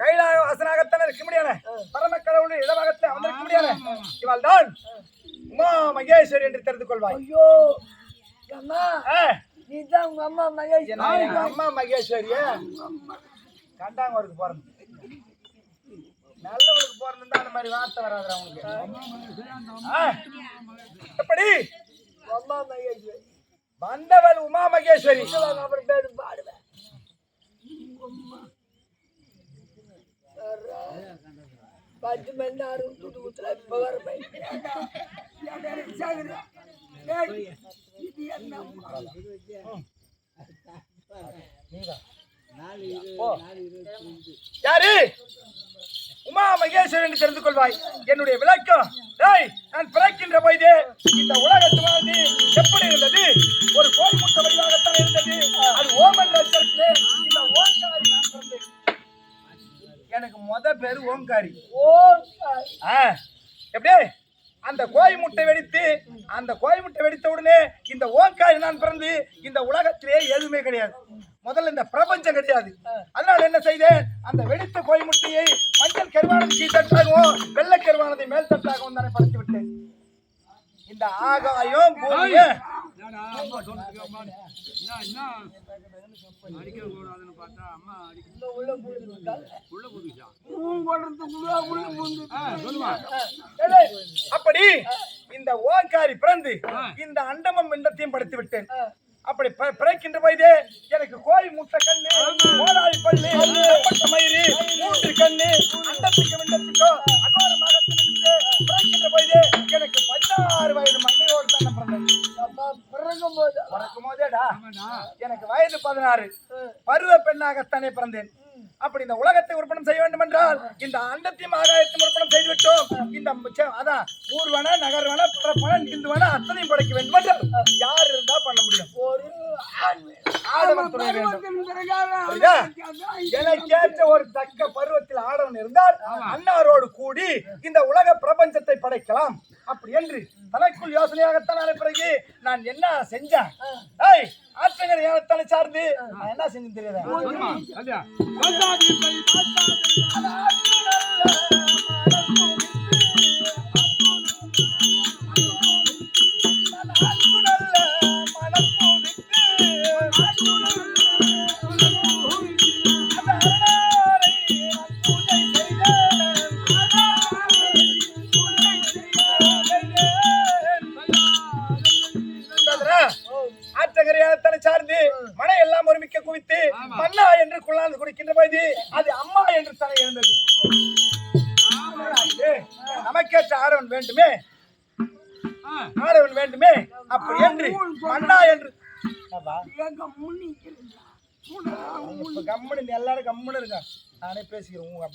கைலாக வாசனாகத்தான் இருக்க முடியல பரம கடவுள் இடமாகத்தை அமர்ந்திருக்க முடியல இவள் தான் உமா மகேஸ்வரி என்று தெரிந்து கொள்வாய். ஐயோ அம்மா நீதான் உங்க அம்மா மகேஸ்வரி. அம்மா மகேஸ்வரியா. கண்டாங்கோருக்கு பிறந்து நல்லவளுக்கு பிறந்து அந்த மாதிரி வார்த்தை வராது அவனுக்கு ஆ, எப்படி? உமா மகேஸ்வரி வந்தவள் உமா மகேஸ்வரி. அப்புறம் பேரு பாடுவேன். பத்து மணி நேரம் துட்டு குத்துல இப்ப வர யாரு? உமா மகேஸ்வரன் என்று தெரிந்து கொள்வாய் என்னுடைய விளக்கம். டேய் நான் பிறக்கின்ற போது இந்த உலகத்து வாழ்ந்து எப்படி இருந்தது? ஒரு கோல் முட்டை வடிவாகத்தான் இருந்தது. அது ஓமன் ரத்தத்திலே இந்த ஓங்காரி நான் பிறந்தேன். எனக்கு முத பேரு ஓங்காரி. ஓ ஆ, எப்படி அந்த கோய் முட்டை வெடித்து அந்த கோய் முட்டை வெடித்த உடனே இந்த ஓங்காரி நான் பிறந்து இந்த உலகத்திலே எதுவுமே கிடையாது. முதல்ல இந்த பிரபஞ்சம் கிடையாது. அதனால என்ன செய்தேன்? அந்த வெடித்த கோய் முட்டையை மஞ்சள் கருவானது கீழ்த்தட்டாகவும் வெள்ளை கருவானதை மேல் தட்டாகவும் தானே படைத்து விட்டேன். இந்த ஆகாயம். அப்படி இந்த ஓங்காரி பிறந்து இந்த அண்டமும் விண்டத்தையும் படைத்து விட்டேன். அப்படி பிறக்கின்ற போதே எனக்கு கோய் முட்டை கண்ணு கோலாய் பல்லு செம்பட்ட மயிறு மூன்று கண்ணு அண்டத்துக்கு விண்டத்துக்கோ அகோரமாக திணிந்து பிறக்கின்ற போதே எனக்கு பதினாறு வயது மண்ணையோடு தான் பிறந்தேன் அம்மா பிறக்கும் போது பிறக்கும் போதேடா. எனக்கு வயது பதினாறு. பருவ பெண்ணாகத்தானே பிறந்தேன். அப்படி இந்த உலகத்தை உற்பணம் செய்ய வேண்டும் என்றால் இந்த அண்டத்தையும் ஆகாயத்தையும் உற்பணம் செய்து விட்டோம் இந்த அதான் ஊர்வன நகர்வன பிறப்பன நீந்துவன அத்தனையும் படைக்க வேண்டும் என்றால் எனக்கேற்ற ஒரு தக்க பருவத்தில் ஆடவன் இருந்தால் அன்னாரோடு கூடி இந்த உலக பிரபஞ்சத்தை படைக்கலாம். அப்படி என்று தனக்குள் யோசனையாகத்தான் பிறகு நான் என்ன செஞ்சேன்? ஏய் ஆற்றங்கரை ஞானத்தானே சார்ந்து? நான் என்ன செஞ்சேன் தெரியாதா? ஒருமிக்க குவித்து மன்னா என்று குள்ளாந்து குடிக்கின்ற போது அது அம்மா என்று தலை இருந்தது நமக்கேற்ற ஆடவன் வேண்டுமே. ஆ, ஆடவன் வேண்டுமே. அப்படி என்று மன்னா என்று. அப்பா, எங்க முன்னிக்கிறேன் இப்ப கம்முனு நீ எல்லாரும் கம்முனு இருங்க நானே பேசிக்கிறேன்